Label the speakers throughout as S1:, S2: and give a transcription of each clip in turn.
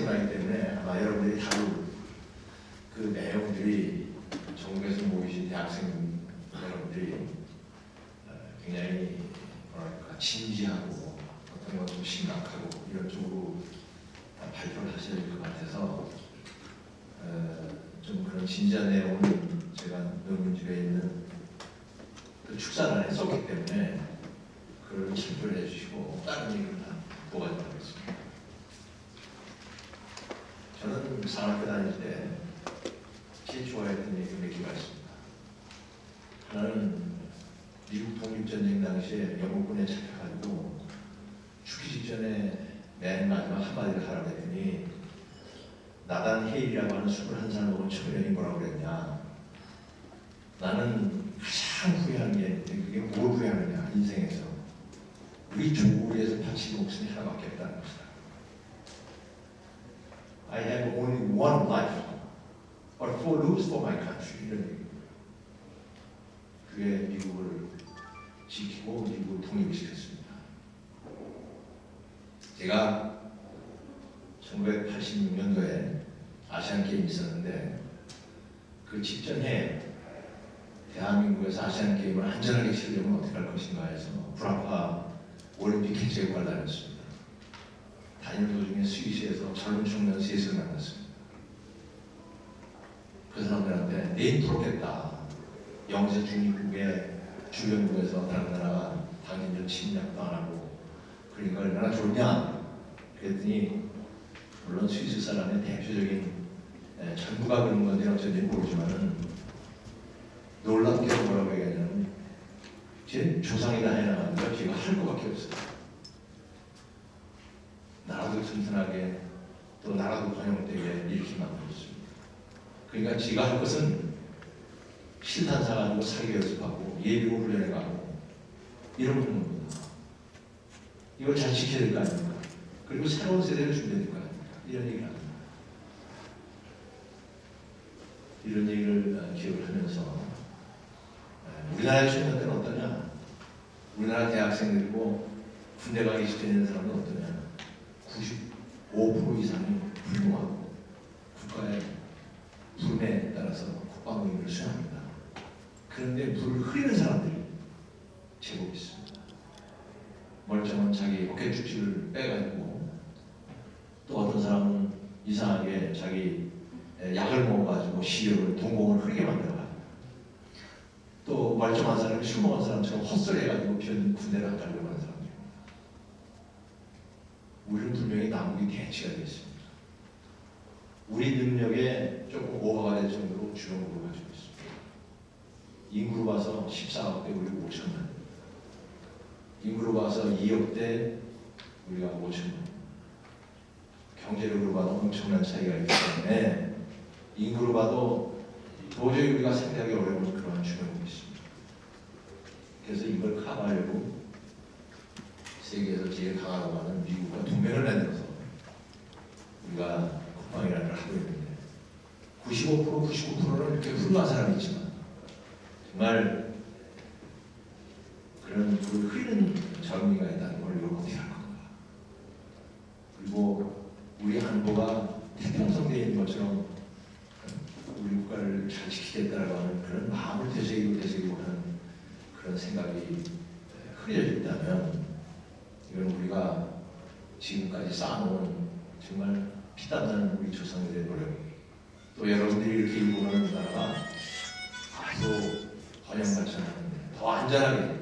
S1: 때문에 아마 여러분들이 다룰 그 내용들이 전국에서 모이신 대학생 여러분들이 어, 굉장히 뭐랄까 진지하고 어떤 것좀 심각하고 이런 쪽으로 발표를 하셔야 될것 같아서 어, 좀 그런 진지한 내용은 제가 논문집에 있는 그 축사를 썼기 때문에 그걸 참조를 해주시고 다른 얘기를 다 도와주도록 하겠습니다. 저는 산학교 다닐 때 제일 좋아했던 얘기 몇 개가 있습니다. 하나는 미국 독립전쟁 당시에 영국군에 잡혀가지고 죽기 직전에 맨 마지막 한마디를 하라고 했더니 나단 헤일이라고 하는 21살 먹은 청년이 뭐라고 그랬냐? 나는 가장 후회하는 게 있는데 그게 뭘 후회하느냐 인생에서. 우리 조국을 위해서 바친 목숨이 하나밖에 없다는 것이다 I have only one life but for lose for my country 이런 얘기 그게 미국을 지키고 미국을 독립시켰습니다 제가 1986년도에 아시안 게임이 있었는데 그 직전에 대한민국에서 아시안 게임을 안전하게 치르려면 어떻게 할 것인가 해서 브라파 올림픽 개최국을 다녔습니다. 다니는 스위스에서 젊은 청년 셋을 만났습니다. 그 사람들한테 내일 풀겠다. 영세 중립국의 주변국에서 다른 나라가 당신들 침략도 안 하고 그러니까 얼마나 좋냐 그랬더니 물론 스위스 사람의 대표적인 에, 전부가 그런 건지 어쩐지 모르지만은 놀랍게도 뭐라고 얘기하냐면 제 조상이 다 해나가는 걸 제가 할 것밖에 없어요. 튼튼하게 또 나라도 번영되게 이렇게 만들었습니다. 그러니까 제가 할 것은 실탄 사 가지고 사기 연습하고 예비고 훈련해 가고 이런 겁니다. 이걸 잘 지켜야 될 거 아닙니까? 그리고 새로운 세대를 준비해야 될 거 아닙니까? 이런 얘기를 합니다. 이런 얘기를 어, 기억을 하면서 에, 우리나라의 청년들은 어떠냐? 우리나라 대학생들이고 군대 가기 직전에 사람은 어떠냐? 95% 이상이 불구하고 국가의 부름에 따라서 국방 의무를 수행합니다. 그런데 물을 흐리는 사람들이 제법 있습니다. 멀쩡한 자기 어깨 축지를 빼가지고 또 어떤 사람은 이상하게 자기 약을 먹어가지고 시력을 동공을 흐리게 만들어가요. 또 멀쩡한 사람이 술 먹은 사람처럼 헛소리해가지고 변 군대를 안 가려고 하는 사람들. 우리는 분명히 남북이 대치가 되겠습니다. 우리 능력에 조금 오버가 될 정도로 주력으로 가지고 있습니다. 인구로 봐서 14억 대 우리 5천만. 인구로 봐서 2억 대 우리가 5천만. 경제력으로 봐도 엄청난 차이가 있기 때문에 인구로 봐도 도저히 우리가 생각하기 어려운 그러한 주력이 있습니다. 그래서 이걸 커버하려고 세계에서 제일 강하다고 하는 미국과 동맹을 만들어서 우리가 국방이라는 걸 하고 있는데 95% 99%는 이렇게 훌륭한 사람이 있지만. 정말 그런 그 흐르는 젊은이가 있다는 걸 어떻게 할 건가 그리고 우리 안보가 태평성대에 있는 것처럼 우리 국가를 잘 지키겠다라고 하는 그런 마음을 되새기고 되새기고 하는 그런 생각이 흐려져 있다면 이건 우리가 지금까지 쌓아놓은 정말 피땀 나는 우리 조상들의 노력 또 여러분들이 이렇게 일구는 나라가 아주 번영발전하는데 더 안전하게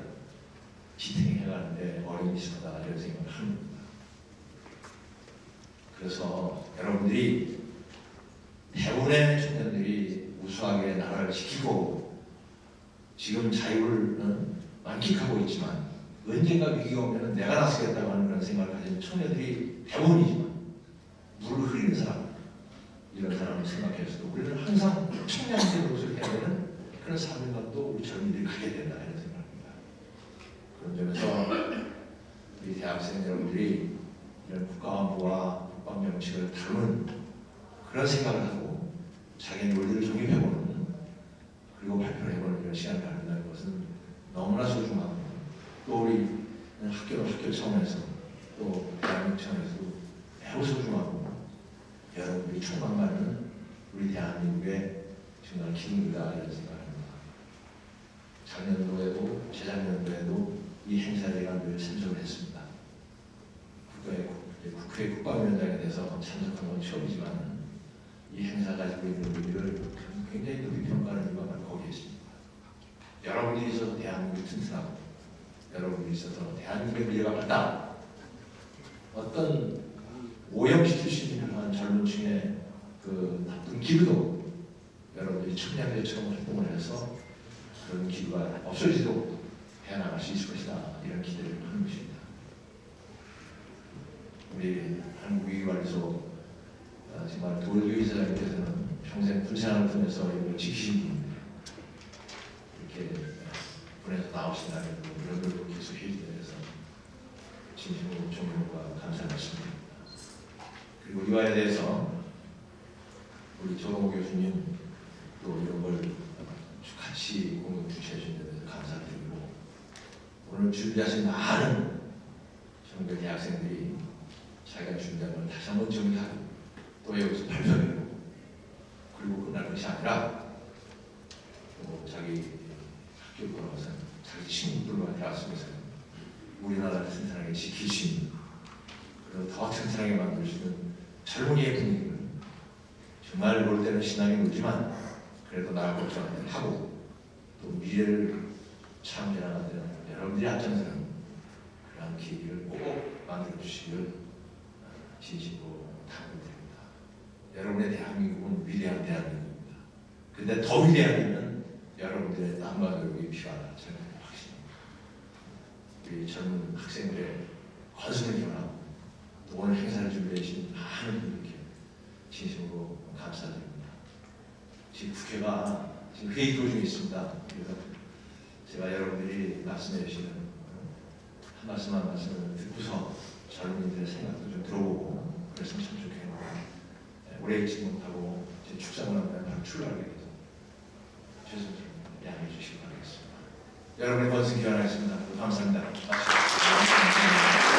S1: 지탱해가는데 거다 이런 생각을 합니다. 그래서 여러분들이 대부분의 청년들이 우수하게 나라를 지키고 지금 자유를 어, 만끽하고 있지만 언젠가 위기가 오면 내가 나서겠다고 하는 그런 생각을 가진 청년들이 대부분이지만 물을 흐리는 사람 이런 사람을 생각해서도 우리는 항상 청년들로서 해야 되는 그런 사명감도 우리 젊은이들이 갖게 된다 이런 생각입니다. 그런 점에서 우리 대학생 여러분들이 이런 국가안보와 국방 정책을 다루는 그런 생각을 하고 자기 논리를 정립해보는 그리고 발표를 해보는 이런 시간을 갖는다는 것은 너무나 소중하고 또 우리 학교 학교 차원에서 또 대한민국 차원에서도 매우 소중하고 여러 이 총망만은 우리 대한민국의 정말 기능이다 이런 생각합니다. 작년도에도 재작년도에도 이 행사에 늘 참석을 했습니다. 국회, 국회 국방위원장에 대해서 참석한 건 처음이지만 이 행사 가지고 있는 의미를 굉장히 높이 평가하는 이유가 거기에 있습니다. 여러분들이 있어서 대한민국이 튼튼하고 여러분들이 있어서 대한민국의 미래가 밝다. 어떤 오염시킬 수 있는 그러한 젊은 층의 그 나쁜 기류도 여러분들이 청량제처럼 활동을 해서 그런 기류가 없어지도록 해나갈 수 있을 것이다. 이런 기대를 하는 것입니다. 우리 한국위관에서 어, 정말 도의회 이사장님께서는 평생 군생활을 통해서 이걸 지키신 분입니다. 이렇게 나오신다는 이런 걸 계속 해주셔서 진심으로 존경과 감사 말씀드립니다. 그리고 이와에 대해서 우리 조동호 교수님 또 이런 걸 같이 공동 주최해 주신 데 대해서 감사드리고 오늘 준비하신 많은 정교 대학생들이 자기가 준비한 걸 다시 한번 정리하고 또 여기서 발표하고 그리고 끝날 것이 아니라 또 자기 학교 돌아가서 자기 친구들과 대학생에서 우리나라를 튼튼하게 있는 그리고 더 튼튼하게 있는 젊은이의 분위기를 정말 볼 때는 신앙이 놀지만 그래도 나을 걱정을 하고 또 미래를 참전하는 여러분들이 앞장서는 그러한 기회를 꼭 만들어 주시기를 진심으로 당부드립니다. 여러분의 대한민국은 위대한 대한민국입니다. 근데 더 위대한 일은 여러분들의 땀과 노력이 필요하다 저는 확신합니다. 우리 젊은 학생들의 관심을 또 오늘 행사를 준비해 주신 많은 분들께 진심으로 감사드립니다. 지금 국회가 지금 회의 도중에 있습니다. 그래서 제가 여러분들이 말씀해 주시는 한 말씀 한 말씀을 듣고서 젊은이들의 생각도 좀 들어보고 그랬으면 참 네, 오래 있지 못하고 제 바로 출발하게 돼서 죄송합니다. 양해해 주시기 바라겠습니다. 여러분의 번승 기원하겠습니다. 감사합니다. 마치겠습니다.